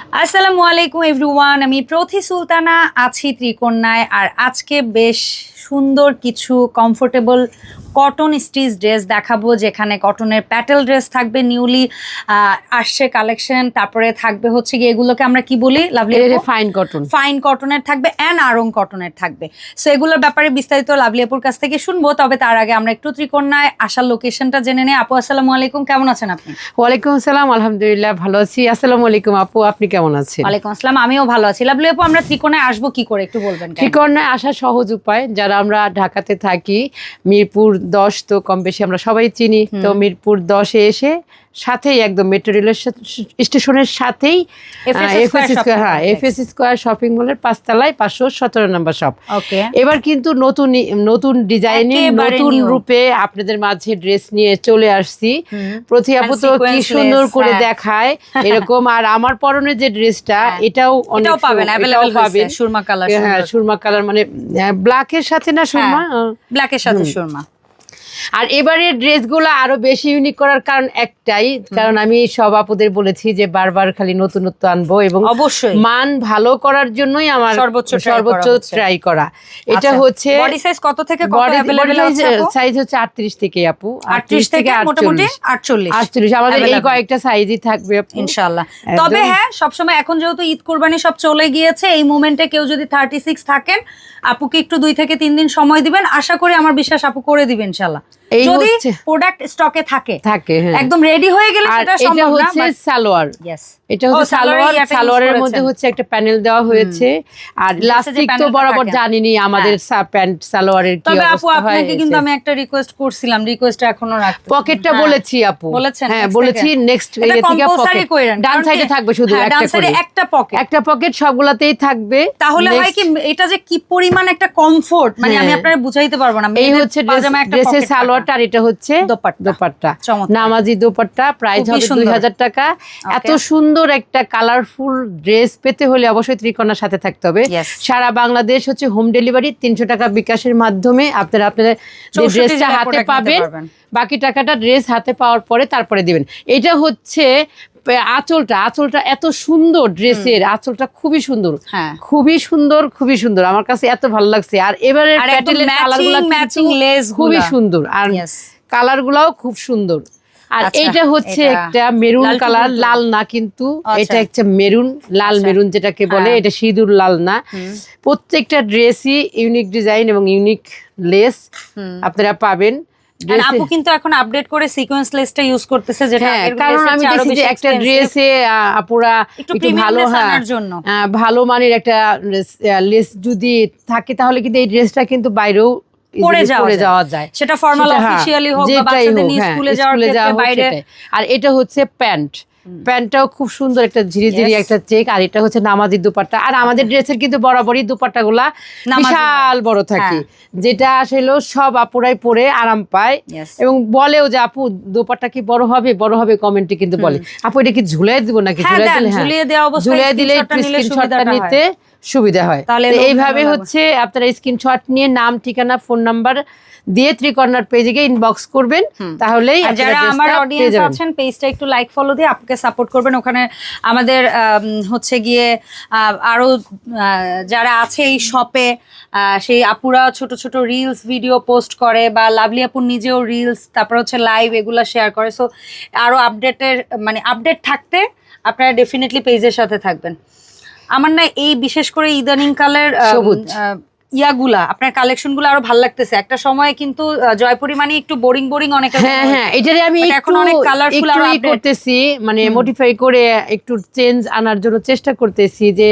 আসসালামু আলাইকুম এভরিওয়ান। আমি প্রথি সুলতানা আছি ত্রিকন্যায় আর আজকে বেশ সুন্দর কিছু কমফোর্টেবল কটন স্টিচ ড্রেস দেখাবো যেখানে কটনের প্যাটেল ড্রেস থাকবে নিউলি আসছে কালেকশন তারপরে থাকবে হচ্ছে গিয়ে এগুলোকে আমরা কি বলি? লাভলি ফাইন কটন ফাইন কটনের থাকবে অ্যান্ড আরং কটনের থাকবে। সো এগুলোর ব্যাপারে বিস্তারিত লাভলি আপুর কাছ থেকে শুনব তবে তার আগে আমরা একটু ত্রিকন্যায় আসার লোকেশনটা জেনে নেই। আপু আসসালামু আলাইকুম কেমন আছেন আপনি? ওয়ালাইকুম আসসালাম আলহামদুলিল্লাহ ভালো আছি। আসসালামু আলাইকুম আপু আপনি কেমন আছেন? ওয়ালাইকুম আসসালাম আমিও ভালো আছি। লাভলি আপু আমরা ত্রিকোণায় আসব কি করে? একটু বলবেন? ঠিকনায় আসা সহজ উপায় যারা আমরা ঢাকাতে থাকি মিরপুর দশ তো কম বেশি আমরা সবাই চিনি। তো মিরপুর দশে এসে সাথেই একদম মেট্রো রেলের স্টেশনের সাথেই হ্যাঁ। এফএস স্কোয়ার শপিং মলের পাঁচতলায় পাঁচশো সতেরো নম্বর শপ ওকে এবার কিন্তু নতুন নতুন ডিজাইনিং নতুন রূপে আপনাদের মাঝে ড্রেস নিয়ে চলে আসছি। প্রতি কি সুন্দর করে হ্যাঁ। দেখায় এরকম। আর আমার পরনে যে ড্রেসটা হ্যাঁ। এটাও অনেক পাবেন পাবেন। সুরমা কালার হ্যাঁ সুরমা কালার মানে ব্ল্যাকের সাথে না সুরমা? ব্ল্যাকের সাথে সুরমা। আর এবারের ড্রেসগুলো আরও বেশি ইউনিক করার কারণ একটাই কারণ আমি সব আপুদের বলেছি যে বারবার খালি নতুনত্ব আনব এবং অবশ্যই। মান ভালো করার জন্যই আমার সর্বোচ্চ সর্বোচ্চ ট্রাই করা। এটা আচ্ছা, হচ্ছে বডি সাইজ কত থেকে কত আছে? সাইজ হচ্ছে আটত্রিশ থেকে আপু। 38 থেকে মোটামুটি 48 আটচল্লিশ। আমাদের এই কয়েকটা সাইজই থাকবে আপু। ইনশাআল্লাহ। তবে হ্যাঁ সবসময় এখন যেহেতু ঈদ কোরবানি সব চলে গিয়েছে এই মোমেন্টে কেউ যদি থার্টি সিক্স থাকেন আপুকে একটু দুই থেকে তিন দিন সময় দিবেন। আশা করি আমার বিশ্বাস আপু করে দিবেন ইনশাআল্লাহ। এই যদি প্রোডাক্ট স্টকে থাকে থাকে হ্যাঁ। একদম রেডি হয়ে গেলে সেটা সম্ভব না হচ্ছে সালোয়ার। এটা হচ্ছে সালোয়ার। সালোয়ারের মধ্যে হচ্ছে একটা প্যানেল দেওয়া হয়েছে। আর লাস্টিক তো বরাবর জানিনি আমাদের প্যান্ট সালোয়ারের কি তবে আপু অবস্থা হয় আপনাকে কিন্তু আমি একটা রিকোয়েস্ট করছিলাম রিকোয়েস্ট এখনও রাখতে। পকেটটা হ্যাঁ। বলেছি আপু। বলেছেন হ্যাঁ বলেছি নেক্সট থেকে পকেট ডান সাইডে থাকবে শুধু হ্যাঁ, ডান একটা সাইডে একটা পকেট একটা পকেট সবগুলাতেই থাকবে। তাহলে হয় কি এটা যে কি পরিমাণ একটা কমফোর্ট মানে আমি হ্যাঁ। আপনারা বুঝাইতে পারব না। এই হচ্ছে পাজামা একটা pocket আর এটা হচ্ছে দোপাট্টা। নামাজি দোপাট্টা প্রাইস হবে দুই হাজার টাকা। এত সুন্দর একটা কালারফুল ড্রেস পেতে হলে অবশ্যই ত্রিকোণার সাথে থাকতে হবে। সারা বাংলাদেশ হচ্ছে হোম ডেলিভারি তিনশো টাকা বিকাশের মাধ্যমে আপনারা আপনাদের ড্রেসটা হাতে পাবেন বাকি টাকাটা ড্রেস হাতে পাওয়ার পরে তারপরে দিবেন। এটা হচ্ছে আঁচলটা আঁচলটা এত সুন্দর ড্রেসের আঁচলটা খুবই সুন্দর। হ্যাঁ। খুবই সুন্দর খুবই সুন্দর। আমার কাছে এত ভালো লাগছে। আর এবারে খুবই সুন্দর। আর কালার গুলাও খুব সুন্দর। আর আচ্ছা, এইটা হচ্ছে একটা মেরুন কালার লাল না কিন্তু আচ্ছা। এটা একটা মেরুন লাল আচ্ছা। মেরুন যেটাকে বলে হ্যাঁ। এটা সিঁদুর লাল না। প্রত্যেকটা ড্রেসই ইউনিক ডিজাইন এবং ইউনিক লেস আপনারা পাবেন। আর আপু কিন্তু এখন আপডেট করে সিকোয়েন্স লেসটা ইউজ করতেছে যেটা হ্যাঁ কারণ আমি দেখি যে একটা ড্রেসে আপুরা একটু ভালো হ্যাঁ জন্য। আহ, ভালো মানের একটা লেস যদি থাকে তাহলে কিন্তু এই ড্রেসটা কিন্তু বাইরেও পরে যাওয়া যায়। সেটা ফর্মাল হ্যাঁ, অফিসিয়ালি হোক বা বাচ্চাদের নিয়ে স্কুলে যাওয়ার ক্ষেত্রে বাইরে। আর এটা হচ্ছে প্যান্ট প্যান্টটাও খুব সুন্দর একটা ঝিরি ঝিরি একটা চেক আর এটা হচ্ছে নামাজি দুপাট্টা। আর আমাদের ড্রেসের কিন্তু বরাবরই দুপাট্টা গুলা বিশাল বড় থাকে। হ্যাঁ। যেটা আসলে সব আপুরাই পরে আরাম পায়। এবং বলেও যে আপু দুপাট্টা কি বড় হবে? বড় হবে? কমেন্টে কিন্তু বলে। আপু এটা কি ঝুলাই দিব নাকি? হ্যাঁ, ঝুলাই দিলে হ্যাঁ। ঝুলিয়ে দিলে একটু স্ক্রিনশটটা নিতে সুবিধা হয়। তাহলে এইভাবে হচ্ছে আপনারা স্ক্রিনশট নিয়ে নাম ঠিকানা ফোন নাম্বার দিয়ে ত্রিকর্ণার পেজে গিয়ে ইনবক্স করবেন। তাহলেই যারা আমার অডিয়েন্স আছেন পেজটা একটু লাইক ফলো দিয়ে আপনাকে সাপোর্ট করবেন। ওখানে আমাদের আম, হচ্ছে গিয়ে আহ, আরও আহ, যারা আছে এই শপে সেই আপুরা ছোট ছোট রিলস ভিডিও পোস্ট করে বা লাভলি আপুর নিজেও রিলস তারপর হচ্ছে লাইভ এগুলা শেয়ার করে। সো আরও আপডেটের মানে আপডেট থাকতে আপনারা ডেফিনেটলি পেজের সাথে থাকবেন। আমার না এই বিশেষ করে ইদানিং কালের সবুজ। ইয়াগুলা আপনার কালেকশনগুলো আরও ভালো লাগতেছে। একটা সময় কিন্তু জয়পুরি মানে একটু বোরিং বোরিং অনেক হ্যাঁ হ্যাঁ এটারে আমি এখন অনেক একটু আরও করতেছি মানে মডিফাই করে একটু চেঞ্জ আনার জন্য চেষ্টা করতেছি যে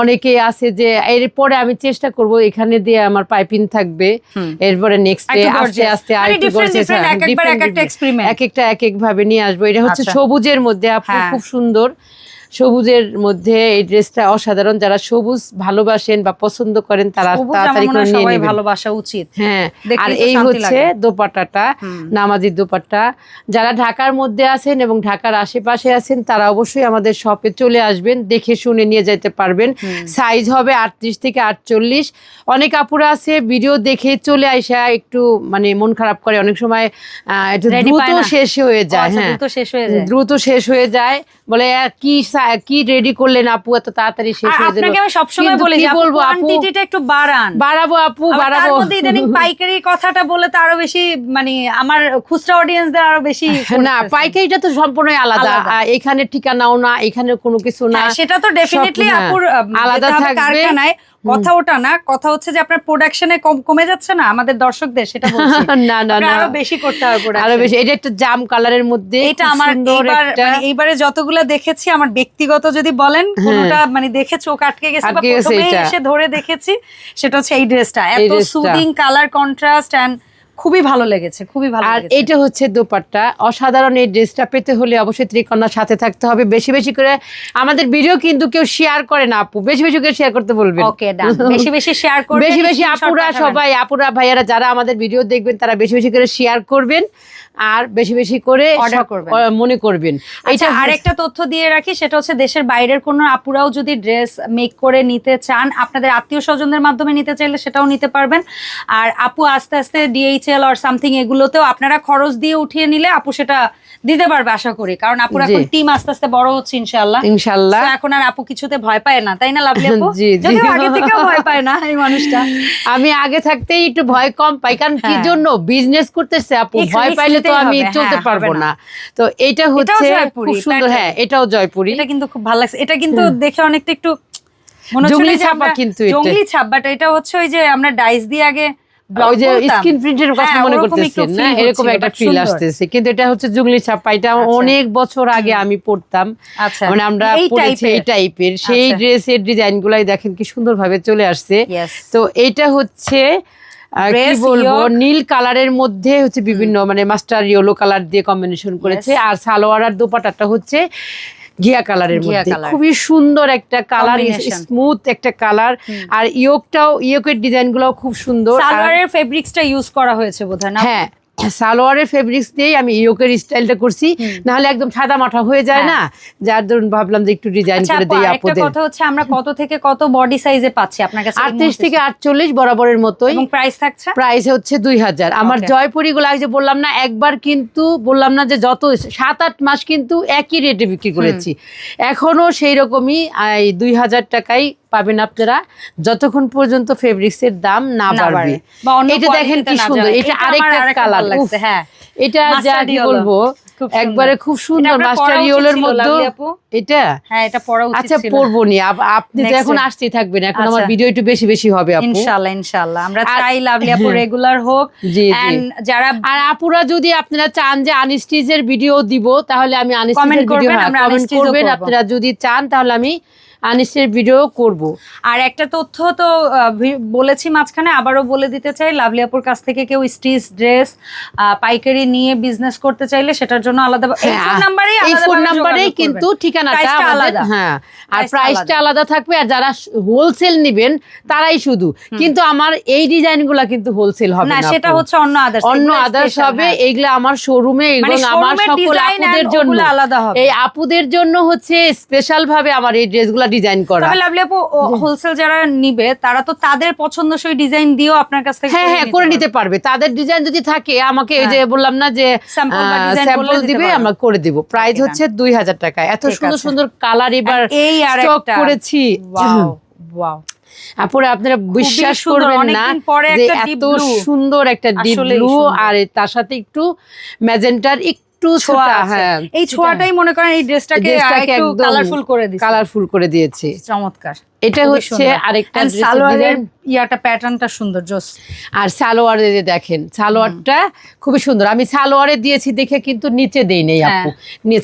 অনেকে আছে যে এরপরে আমি চেষ্টা করব এখানে দিয়ে আমার পাইপিং থাকবে। এরপরে নেক্সট আস্তে আস্তে আর একটু হ্যাঁ, এক একটা। এক একটা এক এক ভাবে নিয়ে আসব। এটা হচ্ছে আচ্ছা। সবুজের মধ্যে আপু হ্যাঁ। খুব সুন্দর। সবুজের মধ্যে এই ড্রেসটা অসাধারণ। যারা সবুজ ভালোবাসেন বা পছন্দ করেন তারা তাড়াতাড়ি করে নিয়ে নেবেন। ভালোবাসা উচিত। হ্যাঁ আর এই হচ্ছে লাগে। দোপাট্টাটা নামাজির দোপাট্টা। যারা ঢাকার মধ্যে আছেন এবং ঢাকার আশেপাশে আছেন তারা অবশ্যই আমাদের শপে চলে আসবেন দেখে শুনে নিয়ে যেতে পারবেন। সাইজ হবে আটত্রিশ থেকে আটচল্লিশ। অনেক আপুরা আছে ভিডিও দেখে চলে আসা একটু মানে মন খারাপ করে। অনেক সময় দ্রুত শেষ হয়ে যায় আচ্ছা, হ্যাঁ। দ্রুত শেষ হয়ে যায়। বলে কি কি রেডি করলেন আপু? এত তাড়াতাড়ি শেষ হয়ে যাবে আপনাকে আমি সবসময় সময় বলি যে বলব কোয়ান্টিটিটা একটু বাড়ান। বাড়াবো আপু বাড়াবো। তার মধ্যে ইদানিং পাইকারি কথাটা বলে তো আরও বেশি মানে আমার খুচরা অডিয়েন্স অডিয়েন্সদের আরও বেশি না পাইকারিটা তো সম্পূর্ণই আলাদা। এখানে ঠিকানাও না এখানে কোনো কিছু না। হ্যাঁ, সেটা তো ডেফিনেটলি আপুর আলাদা থাকবে। কারখানায়। কথা ওটা না কথা হচ্ছে যে আপনার প্রোডাকশনে কম কমে যাচ্ছে না আমাদের দর্শকদের সেটা বলছি। না না না। আরও বেশি করতে হবে আরও বেশি এটা একটা জাম কালারের মধ্যে এটা আমার এবার এইবার মানে এইবারে যতগুলো দেখেছি আমার ব্যক্তিগত যদি বলেন কোনটা মানে দেখে চোখ আটকে গেছে বা প্রথমে এসে ধরে দেখেছি সেটা হচ্ছে এই ড্রেসটা এত। সুদিং কালার কন্ট্রাস্ট এন্ড খুবই ভালো লেগেছে খুবই ভালো আর এটা হচ্ছে দোপাট্টা। অসাধারণ এই ড্রেসটা পেতে হলে অবশ্যই ত্রিকন্যার সাথে থাকতে হবে। বেশি বেশি করে আমাদের ভিডিও কিন্তু কেউ শেয়ার করে না আপু। বেশি বেশি করে শেয়ার করতে বলবেন। ওকে ডান বেশি বেশি শেয়ার করবেন বেশি বেশি আপুরা সবাই আপুরা ভাইয়ারা যারা আমাদের ভিডিও দেখবেন তারা বেশি বেশি করে শেয়ার করবেন। আর বেশি বেশি করে করবেন। মনে করবেন আচ্ছা আরেকটা তথ্য দিয়ে রাখি সেটা হচ্ছে দেশের বাইরের কোনো আপুরাও যদি ড্রেস মেক করে নিতে চান আপনাদের আত্মীয় স্বজনদের মাধ্যমে নিতে চাইলে সেটাও নিতে পারবেন আর আপু আস্তে আস্তে ডিএইচএল আর সামথিং এগুলোতেও আপনারা খরচ দিয়ে উঠিয়ে নিলে আপু সেটা দিতে পারবে আশা করি কারণ আপুর এখন টিম আস্তে আস্তে বড় হচ্ছে ইনশাআল্লাহ। ইনশাল্লাহ তো এখন আর আপু কিছুতে ভয় পায় না তাই না লাভলি আপু? জি, জি। আগে থেকেও ভয় পায় না এই মানুষটা। আমি আগে থাকতেই একটু ভয় কম পাই কারণ কি হ্যাঁ। জন্য? বিজনেস করতেছে আপু ভয় পাইলে তো আমি চলতে হ্যাঁ, পারব না। তো এটা হচ্ছে খুব সুন্দর হ্যাঁ এটাও জয়পুরি। এটা কিন্তু খুব ভালো লাগছে। এটা কিন্তু দেখে অনেকটা একটু জঙ্গলি ছাপা কিন্তু এটা। জংলি ছাপ বাট এটা হচ্ছে ওই যে আমরা ডাইস দিয়ে আগে ওই যে প্রিন্টের কথা হ্যাঁ, মনে করতেছেন না? এরকম একটা ফিল আসতেছে। কিন্তু এটা হচ্ছে জুগলি ছাপা এটা আচ্ছা। অনেক বছর আগে আমি পড়তাম। আচ্ছা। মানে আমরা পড়েছি এই টাইপের সেই আচ্ছা। ড্রেসের ডিজাইন গুলাই দেখেন কি সুন্দর ভাবে চলে আসছে। তো এইটা হচ্ছে কি বলব নীল কালারের মধ্যে হচ্ছে বিভিন্ন মানে মাস্টার ইয়েলো কালার দিয়ে কম্বিনেশন করেছে। আর সালোয়ার আর দোপাটাটা হচ্ছে ঘিয়া কালারের মধ্যে। খুবই সুন্দর একটা কালার। স্মুথ একটা কালার। আর ইয়োকটাও ইয়োকের ডিজাইনগুলো খুব সুন্দর। সালোয়ারের ফেব্রিক্সটা ইউজ করা হয়েছে বোধহয় না? হ্যাঁ সালোয়ারের ফেব্রিক্স দিয়েই আমি ইয়োকের স্টাইলটা করছি। নাহলে একদম সাদা মাঠা হয়ে যায় না? যার ধরুন ভাবলাম যে একটু ডিজাইন আচ্ছা করে দেই আপুদের কথা হচ্ছে আমরা কত থেকে কত বডি সাইজে পাচ্ছি আপনার কাছে এই আটত্রিশ মুহূর্তে? থেকে আটচল্লিশ বরাবরের মতোই। এবং প্রাইস থাকছে? প্রাইস হচ্ছে দুই হাজার। আমার জয়পুরি গুলো আগে যে বললাম না একবার কিন্তু বললাম না যে যত সাত আট মাস কিন্তু একই রেটে বিক্রি করেছি। এখনও সেই রকমই এই দুই হাজার টাকাই পাবেন আপনারা যতক্ষণ পর্যন্ত ফেব্রিক্সের দাম না বাড়বে। এটা দেখেন কি সুন্দর এটা আরেকটা কালার ভালো লাগছে, হ্যাঁ। এটা যা কি বলব? একবারে খুব সুন্দর আপনার মাস্টার পরা উচিত ইয়েলোর ছিল, মধ্যে এটা? হ্যাঁ এটা পড়া উচিত আচ্ছা। পরবো নি। আপনি তো এখন আসতেই থাকবেন এখন আমার আচ্ছা। ভিডিও একটু বেশি বেশি হবে আপু। ইনশাআল্লাহ ইনশাআল্লাহ আমরা চাই লাভলি আপু রেগুলার হোক। জি, জি। যারা আর আপুরা যদি আপনারা চান যে আনস্টিজের ভিডিও দিব তাহলে আমি আনস্টিজের ভিডিও কমেন্ট করবেন আপনারা যদি চান তাহলে আমি আনস্টিজের ভিডিও করব। আর একটা তথ্য তো বলেছি মাঝখানে আবারও বলে দিতে চাই লাভলি আপুর কাছ থেকে কেউ স্টিচ ড্রেস পাইকারি নিয়ে বিজনেস করতে চাইলে সেটার জন্য আলাদা এই হ্যাঁ, ফোন এই ফোন আলাদাভাবে কিন্তু ঠিকানাটা আলাদা। হ্যাঁ আর প্রাইসটা আলাদা। থাকবে আর যারা হোলসেল নেবেন তারাই শুধু। কিন্তু আমার এই ডিজাইনগুলা কিন্তু হোলসেল হবে না না সেটা হচ্ছে অন্য আদার্স অন্য আদার্স হবে এইগুলো আমার শোরুমে এবং মানে আমার সকল আপুদের জন্য। আলাদা হবে। এই আপুদের জন্য হচ্ছে স্পেশাল ভাবে আমার এই ড্রেসগুলা ডিজাইন করা। তবে লাভলি আপু হোলসেল যারা নিবে তারা তো তাদের পছন্দসই ডিজাইন দিয়েও আপনার কাছ থেকে হ্যাঁ হ্যাঁ করে নিতে পারবে। তাদের ডিজাইন যদি থাকে আমাকে ওই যে বললাম না যে স্যাম্পল দিবে আমরা করে দিব। প্রাইস হচ্ছে দুই হাজার টাকা এত সুন্দর সুন্দর কালার এবার এই আর একটা। করেছি। ওয়াও ওয়াও আপুরা আপনারা বিশ্বাস করবেন না পরে যে এত সুন্দর একটা ডিপ ব্লু আর তার সাথে একটু ম্যাজেন্টার একটু ছোঁয়া হ্যাঁ এই ছোঁয়াটাই মনে করেন এই ড্রেসটাকে একটু কালারফুল করে দিয়েছে কালারফুল করে দিয়েছে। চমৎকার। এটা হচ্ছে আরেকটা And dress এর সালোয়ারের ইয়াটা প্যাটার্নটা সুন্দর জোস। আর সালোয়ার যে দেখেন সালোয়ারটা খুবই সুন্দর। আমি সালোয়ারে দিয়েছি দেখে কিন্তু নিচে দেই নেই হ্যাঁ। আপু।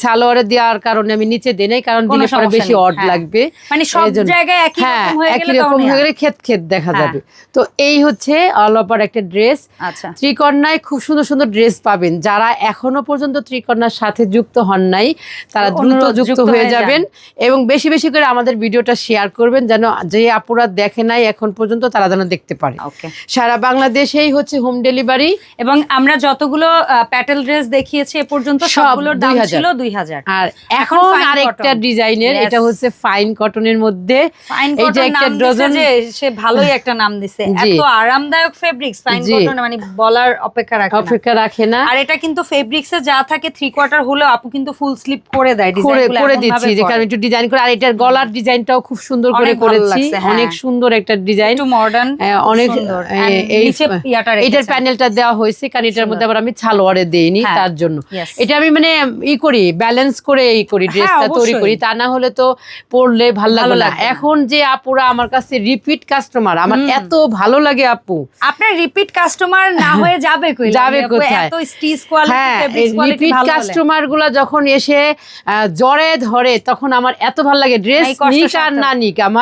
সালোয়ারে দেওয়ার কারণে আমি নিচে দেই নাই কারণ দিলে পরে বেশি অড হ্যাঁ। লাগবে। মানে সব জায়গায় একই হ্যাঁ রকম হয়ে গেলে রকম হয়ে গেলে ক্ষেত ক্ষেত দেখা। যাবে। তো এই হচ্ছে অল ওভার একটা ড্রেস আচ্ছা। ত্রিকন্যায় খুব সুন্দর সুন্দর ড্রেস পাবেন। যারা এখনও পর্যন্ত ত্রিকন্যার সাথে যুক্ত হন নাই তারা দ্রুত যুক্ত হয়ে যাবেন এবং বেশি বেশি করে আমাদের ভিডিওটা শেয়ার করবেন করবেন যেন যে আপুরা দেখে নাই এখন পর্যন্ত তারা যেন দেখতে পারে। সারা বাংলাদেশেই হচ্ছে হোম ডেলিভারি এবং আমরা যতগুলো প্যাটেল ড্রেস দেখিয়েছি এ পর্যন্ত সবগুলোর দাম ছিল দুই হাজার। আর এখন আরেকটা ডিজাইনের এটা হচ্ছে ফাইন কটনের মধ্যে। এই যে একটা ডজন- যে সে ভালোই একটা নাম দিছে। এত আরামদায়ক ফেব্রিক্স ফাইন কটন মানে বলার অপেক্ষা রাখে না। অপেক্ষা রাখে না। আর এটা কিন্তু ফেব্রিক্সে যা থাকে থ্রি কোয়ার্টার হলেও আপু কিন্তু ফুল স্লিপ করে দেয় করে ডিজাইনগুলো করে দিচ্ছি ভাবে যেখানে একটু ডিজাইন করে আর এটার গলার ডিজাইনটাও খুব সুন্দর করে অনেক করেছি। হ্যাঁ। অনেক সুন্দর একটা ডিজাইন মডার্ন অনেক এটার প্যানেলটা দেওয়া হয়েছে কারণ এটার মধ্যে আবার আমি ছালোয়ারে দেইনি হ্যাঁ, তার জন্য। এটা আমি মানে ই করি ব্যালেন্স করে এই করি হ্যাঁ, ড্রেসটা তৈরি করি তা না হলে তো পরলে ভালো লাগবে না। এখন যে আপুরা আমার কাছে রিপিট কাস্টমার আমার এত ভালো লাগে আপু। আপনার রিপিট কাস্টমার না হয়ে যাবে কই যাবে কোথায়? এত স্টিচ কোয়ালিটি হ্যাঁ রিপিট কাস্টমারগুলা যখন এসে জড়ে ধরে তখন আমার এত ভালো লাগে। ড্রেস নিক আর না নিক আমার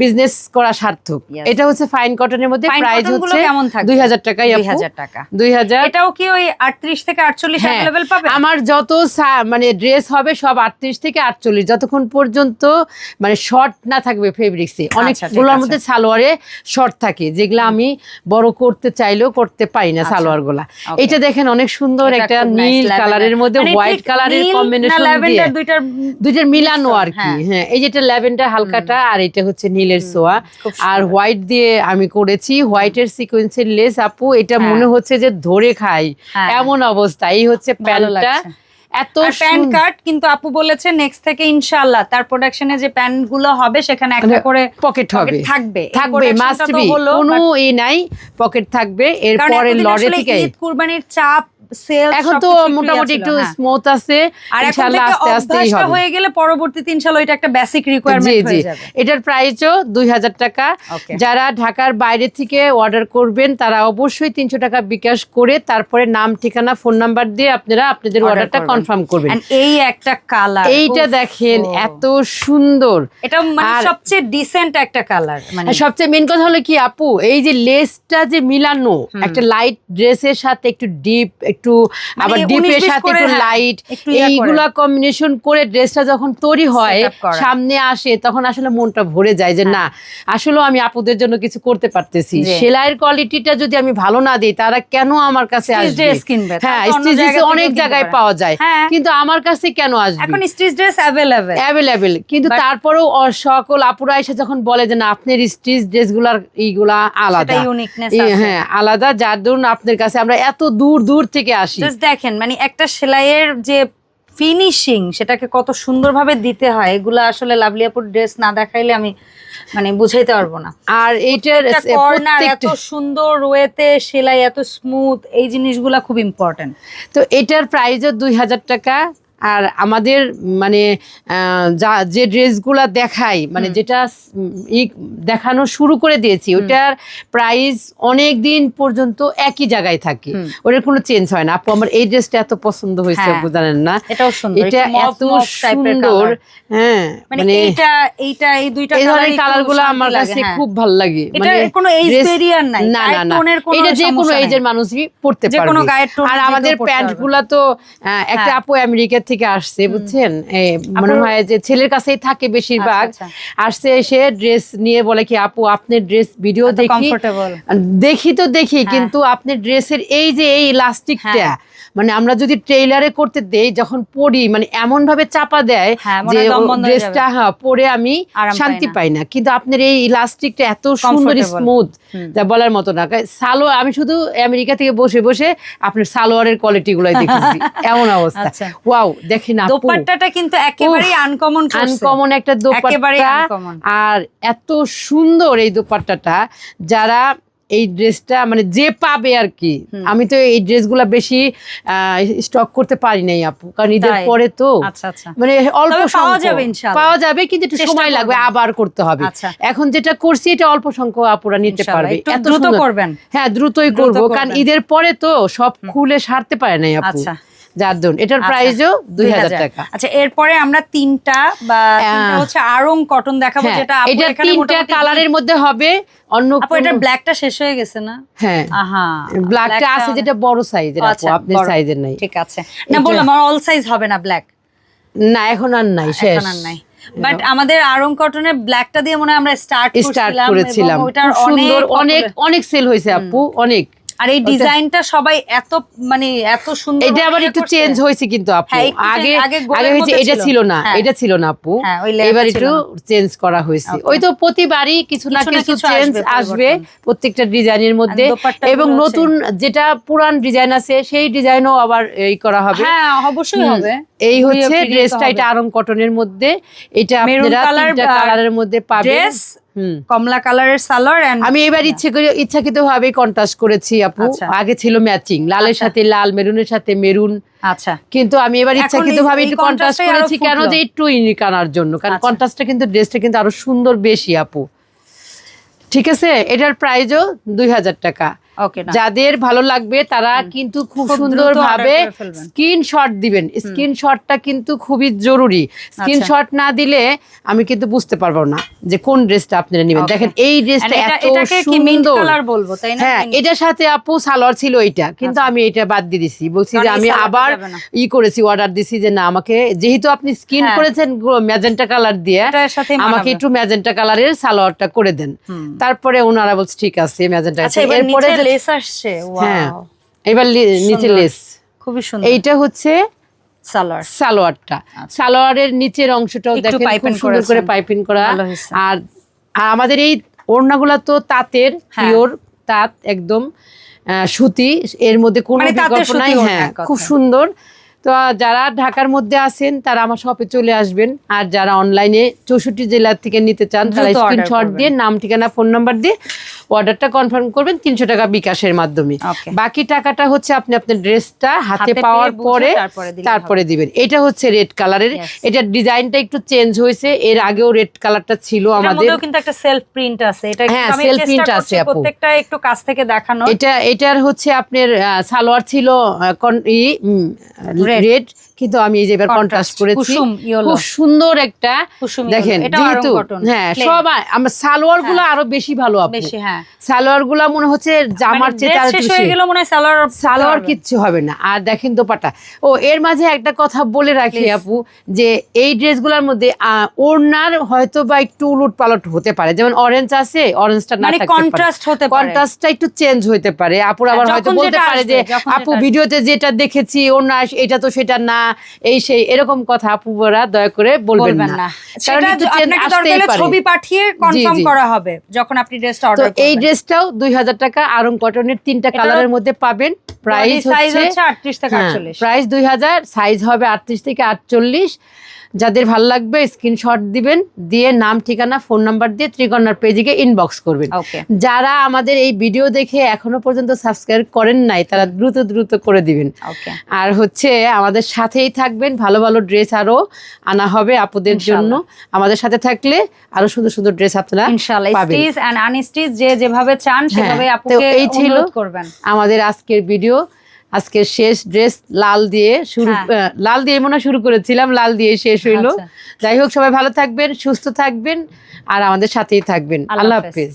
বিজনেস করা সার্থক। এটা হচ্ছে ফাইন কটনের মধ্যে প্রাইস হচ্ছে কেমন হাজার টাকাই দুই হাজার টাকা। দুই হাজার। এটাও কি ওই আটত্রিশ থেকে আটচল্লিশ হ্যাঁ, অ্যাভেলেবেল পাবে আমার যত মানে ড্রেস হবে সব আটত্রিশ থেকে আটচল্লিশ। যতক্ষণ পর্যন্ত মানে শর্ট না থাকবে ফেব্রিক্সে আচ্ছা, অনেকগুলোর মধ্যে সালোয়ারে শর্ট থাকে যেগুলো আমি বড় করতে চাইলেও করতে পারি না আচ্ছা, সালোয়ারগুলা এটা দেখেন অনেক সুন্দর একটা নীল কালারের মধ্যে হোয়াইট কালারের কম্বিনেশন দিয়ে। দুইটার দুইটার মিলানো আর কি। হ্যাঁ। হ্যাঁ এই যেটা ল্যাভেন্ডার হালকাটা আর এটা হচ্ছে নীলের সোয়া। আর হোয়াইট দিয়ে আমি করেছি হোয়াইটের সিকোয়েন্সের লেস আপু এটা হ্যাঁ। মনে হচ্ছে যে ধরে খাই। হ্যাঁ। এমন অবস্থা এই হচ্ছে প্যান্টটা। এত প্যান কাট কিন্তু আপু বলেছে নেক্সট থেকে ইনশাআল্লাহ তার প্রোডাকশনে যে প্যানগুলো হবে সেখানে একটা করে পকেট হবে। থাকবে। এই থাকবে productionটা মাস্ট বি কোনো but- নাই পকেট থাকবে। এরপরে লরে থেকে কুরবানির চাপ এখন তো মোটামুটি একটু স্মুথ আছে। আর ইনশাআল্লাহ থেকে আস্তে হবে। হয়ে গেলে পরবর্তীতে ইনশাআল্লাহ এটা একটা বেসিক রিকোয়ারমেন্ট হয়ে যাবে। এটার প্রাইসও দুই হাজার টাকা। যারা ঢাকার বাইরে থেকে অর্ডার করবেন তারা অবশ্যই তিনশো টাকা বিকাশ করে তারপরে নাম ঠিকানা ফোন নাম্বার দিয়ে আপনারা আপনাদের অর্ডারটা কনফার্ম করবেন। এই একটা কালার এইটা দেখেন এত সুন্দর। এটা মানে সবচেয়ে ডিসেন্ট একটা কালার মানে সবচেয়ে মেন কথা হলো কি আপু এই যে লেসটা যে মিলানো একটা লাইট ড্রেসের সাথে একটু ডিপ একটু আবার উনিশ ডিপের সাথে একটু হ্যাঁ, লাইট করে। এইগুলা কম্বিনেশন করে ড্রেসটা যখন তৈরি হয়। সামনে আসে তখন আসলে মনটা ভরে যায় যে না আসলে আমি আপুদের জন্য কিছু করতে পারতেছি। সেলাইয়ের কোয়ালিটিটা যদি আমি ভালো না দিই তারা কেন আমার কাছে আসবে? হ্যাঁ জায়গা থেকেও অনেক জায়গায় পাওয়া যায়। হ্যাঁ। কিন্তু আমার কাছে কেন আসবে? এখন স্টিচ ড্রেস অ্যাভেলেবেল অ্যাভেলেবেল কিন্তু তারপরেও সকল আপুরা এসে যখন বলে যে না আপনার স্টিচ ড্রেসগুলার এইগুলা আলাদা। হ্যাঁ আলাদা। যার ধরুন আপনার কাছে আমরা এত দূর দূর থেকে আসি। জাস্ট দেখেন মানে একটা সেলাইয়ের যে ফিনিশিং সেটাকে কত সুন্দরভাবে দিতে হয় এগুলো আসলে লাভলিয়াপুর আপুর ড্রেস না দেখাইলে আমি মানে বুঝাইতে পারব না। আর এইটার কর্নার এত সুন্দর ওয়েতে সেলাই এত স্মুথ এই জিনিসগুলা খুব ইম্পর্টেন্ট তো এটার প্রাইসও দুই হাজার টাকা। আর আমাদের মানে যা যে ড্রেসগুলা দেখাই মানে যেটা দেখানো শুরু করে দিয়েছি ওটার প্রাইস অনেক দিন পর্যন্ত একই জায়গায় থাকে। ওটার কোনো চেঞ্জ হয় না। আপু আমার এই ড্রেসটা এত পছন্দ হয়েছে হ্যাঁ। আপু জানেন না? এটাও সুন্দর এটা এত সুন্দর হ্যাঁ মানে মানে এইটা এইটা এই দুইটা এই ধরনের কালারগুলো আমার কাছে হ্যাঁ। খুব ভালো লাগে। কোনো নাই, না না না। এটা যে কোনো এজের মানুষই পড়তে পারবে। আর আমাদের পড়তে প্যান্ট পারবে। গুলা তো একটা হ্যাঁ। আপু আমেরিকা থেকে আসছে বুঝছেন? মনে হয় যে ছেলের কাছেই থাকে বেশিরভাগ। আচ্ছা, আসছে এসে ড্রেস নিয়ে বলে কি আপু আপনার ড্রেস ভিডিও দেখি। দেখি তো দেখি হ্যাঁ। কিন্তু আপনার ড্রেসের এই যে এই ইলাস্টিকটা হ্যাঁ। মানে আমরা যদি ট্রেইলারে করতে দেই যখন পরি মানে এমন ভাবে চাপা দেয় হ্যাঁ, যে ড্রেসটা হ্যাঁ পরে আমি শান্তি পাই না। কিন্তু আপনার এই ইলাস্টিকটা এত সুন্দর স্মুথ। যা বলার মতো না। সালোয়ার আমি শুধু আমেরিকা থেকে বসে বসে আপনার সালোয়ারের কোয়ালিটি গুলাই দেখেছি এমন অবস্থা। আচ্ছা। ওয়াও দেখেন দোপাট্টাটা কিন্তু একেবারেই আনকমন আনকমন একটা দোপাট্টা। আর এত সুন্দর এই দোপাট্টাটা। যারা এই ড্রেসটা মানে যে পাবে আর কি আমি তো এই ড্রেসগুলা বেশি স্টক করতে পারি নাই আপু। কারণ ঈদের পরে তো। আচ্ছা আচ্ছা। মানে অল্প পাওয়া। যাবে পাওয়া যাবে কিন্তু একটু সময় লাগবে আবার করতে হবে। আচ্ছা। এখন যেটা করছি এটা অল্প সংখ্যক আপুরা নিতে পারবে। এত দ্রুত করবেন। হ্যাঁ দ্রুতই দ্রুত করব। কারণ ঈদের পরে তো সব খুলে সারতে পারে নাই আপু। দরুন এটার আচ্ছা। প্রাইসও দুই হাজার টাকা। আচ্ছা এরপরে আমরা তিনটা বা হচ্ছে আরং কটন দেখাবো হ্যাঁ, যেটা এটা তিনটা কালারের মধ্যে হবে অন্য ব্ল্যাকটা শেষ হয়ে গেছে না? হ্যাঁ। আহা ব্ল্যাকটা আছে যেটা বড় সাইজের আপু আচ্ছা, আপনার সাইজের নাই। ঠিক আছে। না বললাম অল সাইজ হবে না ব্ল্যাক না এখন আর নাই শেষ। এখন আর নাই। বাট আমাদের আরং কটনের ব্ল্যাকটা দিয়ে মনে হয় আমরা স্টার্ট স্টার্ট করছিলাম সুন্দর অনেক অনেক অনেক সেল হয়েছে আপু অনেক। আর এই ডিজাইনটা সবাই এত মানে এত সুন্দর এটা আবার একটু চেঞ্জ হয়েছে কিন্তু আপু। হ্যাঁ, আগে আগে হয়েছে এটা ছিল। না হ্যাঁ। এটা ছিল না আপু। হ্যাঁ, এবার একটু চেঞ্জ করা হয়েছে। ওই তো প্রতিবারই কিছু না কিছু চেঞ্জ আসবে। প্রত্যেকটা ডিজাইনের মধ্যে। এবং নতুন যেটা পুরান ডিজাইন আছে সেই ডিজাইনও আবার এই করা হবে। হ্যাঁ অবশ্যই। হবে। এই হচ্ছে ড্রেসটা এটা আরং কটনের মধ্যে। এটা আপনারা তিনটা কালারের মধ্যে পাবেন। কমলা কালারের সালোয়ার আমি এবার ইচ্ছে করে ইচ্ছাকৃত ভাবে কন্ট্রাস্ট করেছি আপু। আচ্ছা। আগে ছিল ম্যাচিং লালের আচ্ছা। সাথে লাল মেরুনের সাথে মেরুন আচ্ছা। কিন্তু আমি এবার ইচ্ছাকৃত ভাবে একটু কন্ট্রাস্ট করেছি কেন যে একটু ইউনিক আনার জন্য। কারণ আচ্ছা। কন্ট্রাস্টটা কিন্তু ড্রেসটা কিন্তু আরও সুন্দর বেশি আপু। ঠিক আছে? এটার প্রাইসও দুই হাজার টাকা। যাদের ভালো লাগবে তারা কিন্তু খুব সুন্দর ভাবে। স্ক্রিনশট দিবেন। স্ক্রিনশটটা কিন্তু খুবই জরুরি। আচ্ছা। স্ক্রিনশট না দিলে আমি কিন্তু বুঝতে পারব না যে কোন ড্রেসটা আপনারা নেবেন। দেখেন এই ড্রেসটা এত সুন্দর। বলব তাই না? হ্যাঁ এটার সাথে আপু সালোয়ার ছিল এটা কিন্তু আমি এটা বাদ দিয়ে দিছি। বলছি যে আমি আবার ই করেছি অর্ডার দিছি যে না আমাকে যেহেতু আপনি স্কিন হ্যাঁ। করেছেন ম্যাজেন্টা কালার দিয়ে আমাকে একটু ম্যাজেন্টা কালারের সালোয়ারটা করে দেন। তারপরে ওনারা বলছে ঠিক আছে ম্যাজেন্টা আচ্ছা এরপরে লেস আসছে হ্যাঁ এবার নিচে লেস খুবই সুন্দর। এইটা হচ্ছে সালোয়ার। সালোয়ারটা। সালোয়ারের নিচের অংশটাও আচ্ছা। দেখেন খুব সুন্দর করে। পাইপিং করা। আর আমাদের এই ওড়নাগুলা তো তাঁতের হ্যাঁ। পিওর তাঁত একদম সুতি এর মধ্যে কোনো মানে বিকল্প নাই। হ্যাঁ খুব সুন্দর। তো যারা ঢাকার মধ্যে আছেন তারা আমার শপে চলে আসবেন। আর যারা অনলাইনে চৌষট্টি জেলা থেকে নিতে চান তারা স্ক্রিনশট দিয়ে নাম ঠিকানা ফোন নাম্বার দিয়ে অর্ডারটা কনফার্ম করবেন তিনশো টাকা বিকাশের মাধ্যমে। বাকি টাকাটা হচ্ছে আপনি আপনার ড্রেসটা হাতে পাওয়ার পরে তারপরে দিবেন। এটা হচ্ছে রেড কালারের এটা ডিজাইনটা একটু চেঞ্জ হয়েছে। এর আগেও রেড কালারটা ছিল আমাদের। কিন্তু একটা সেলফ প্রিন্ট আছে। এটা হ্যাঁ, print করছি আছে আপু। প্রত্যেকটা একটু কাছ থেকে দেখানো এটা এটার হচ্ছে আপনার সালোয়ার ছিল. রেড কিন্তু আমি এই যে এবার কন্ট্রাস্ট করেছি খুব সুন্দর একটা দেখেন যেহেতু হ্যাঁ। সবাই আমার সালোয়ারগুলো আরও বেশি ভালো আপু। বেশি হ্যাঁ। সালোয়ারগুলা মনে হচ্ছে জামার মানে হয়ে হয় সালোয়ার সালোয়ার কিচ্ছু হবে না। আর দেখেন দোপাটা ও এর মাঝে একটা কথা বলে রাখি আপু যে এই ড্রেসগুলোর মধ্যে আহ, ওড়নার হয়তো বা একটু উলট পালট হতে পারে। যেমন অরেঞ্জ আছে অরেঞ্জটা না কন্ট্রাস্ট হতে পারে। কন্ট্রাস্টটা একটু চেঞ্জ হতে পারে। আপুর হ্যাঁ, আবার হয়তো বলতে পারে যে আপু ভিডিওতে যেটা দেখেছি ওড়না এটা তো সেটা না এই সেই এরকম কথা আপুরা দয়া করে বলবেন না। ছবি পাঠিয়ে কনফার্ম করা হবে যখন আপনি ড্রেসটা অর্ডার এই ড্রেসটাও দুই হাজার টাকা আরং কটনের তিনটা কালারের মধ্যে পাবেন। প্রাইস হচ্ছে হচ্ছে 38 থেকে 48 প্রাইস দুই হাজার সাইজ হবে আটত্রিশ থেকে আটচল্লিশ। যাদের ভালো লাগবে স্ক্রিনশট দিবেন দিয়ে নাম ঠিকানা ফোন নাম্বার দিয়ে ত্রিকর্ণার পেজে ইনবক্স করবেন। যারা আমাদের এই ভিডিও দেখে এখনও পর্যন্ত সাবস্ক্রাইব করেন নাই তারা দ্রুত দ্রুত করে দিবেন। আর হচ্ছে আমাদের সাথেই থাকবেন ভালো ভালো ড্রেস আরও আনা হবে আপুদের জন্য। আমাদের সাথে থাকলে আরও সুন্দর সুন্দর ড্রেস আপনারা ইনশাআল্লাহ পাবেন। স্টিচ এন্ড আনস্টিচ যে যেভাবে চান সেভাবে হ্যাঁ, তো আপুকে এই ছিল করবেন। আমাদের আজকের ভিডিও আজকের শেষ ড্রেস লাল দিয়ে শুরু হ্যাঁ। লাল দিয়ে মনে শুরু করেছিলাম লাল দিয়ে শেষ হইল আচ্ছা। যাই হোক সবাই ভালো থাকবেন সুস্থ থাকবেন আর আমাদের সাথেই থাকবেন আল্লাহ। হাফেজ